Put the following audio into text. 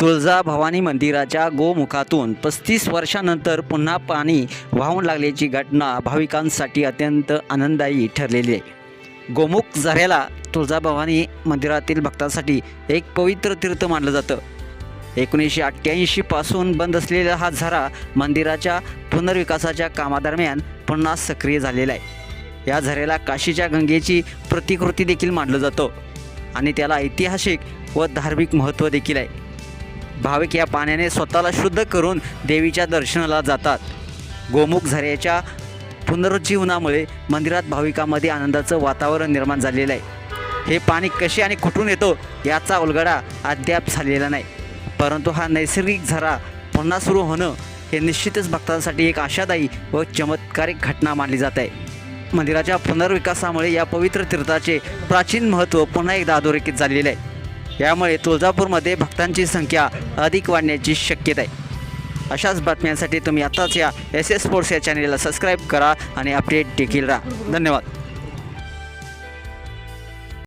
तुळजा भवानी मंदिराच्या गोमुखातून पस्तीस वर्षानंतर पुन्हा पाणी वाहून लागल्याची घटना भाविकांसाठी अत्यंत आनंददायी ठरलेली आहे. गोमुख झऱ्याला तुळजाभवानी मंदिरातील भक्तांसाठी एक पवित्र तीर्थ मानलं जातं. एकोणीसशे अठ्ठ्याऐंशीपासून बंद असलेला हा झरा मंदिराच्या पुनर्विकासाच्या कामादरम्यान पुन्हा सक्रिय झालेला आहे. या झऱ्याला काशीच्या गंगेची प्रतिकृती देखील मानलं जातं आणि त्याला ऐतिहासिक व धार्मिक महत्त्व देखील आहे. भाविक या पाण्याने स्वतःला शुद्ध करून देवीच्या दर्शनाला जातात. गोमुख झऱ्याच्या पुनरुज्जीवनामुळे मंदिरात भाविकांमध्ये आनंदाचं वातावरण निर्माण झालेलं आहे. हे पाणी कसे आणि कुठून येतो याचा उलगडा अद्याप झालेला नाही. परंतु हा नैसर्गिक झरा पुन्हा सुरू होणं हे निश्चितच भक्तांसाठी एक आशादायी व चमत्कारिक घटना मानली जात आहे. मंदिराच्या पुनर्विकासामुळे या पवित्र तीर्थाचे प्राचीन महत्त्व पुन्हा एकदा अधोरेखित झालेले आहे. यामुळे तुळजापूरमध्ये भक्तांची संख्या अधिक वाढण्याची शक्यता आहे. अशाच बातम्यांसाठी तुम्ही आत्ताच या एस एस स्पोर्ट्स या चॅनेलला सबस्क्राईब करा आणि अपडेट देखील राहा. धन्यवाद.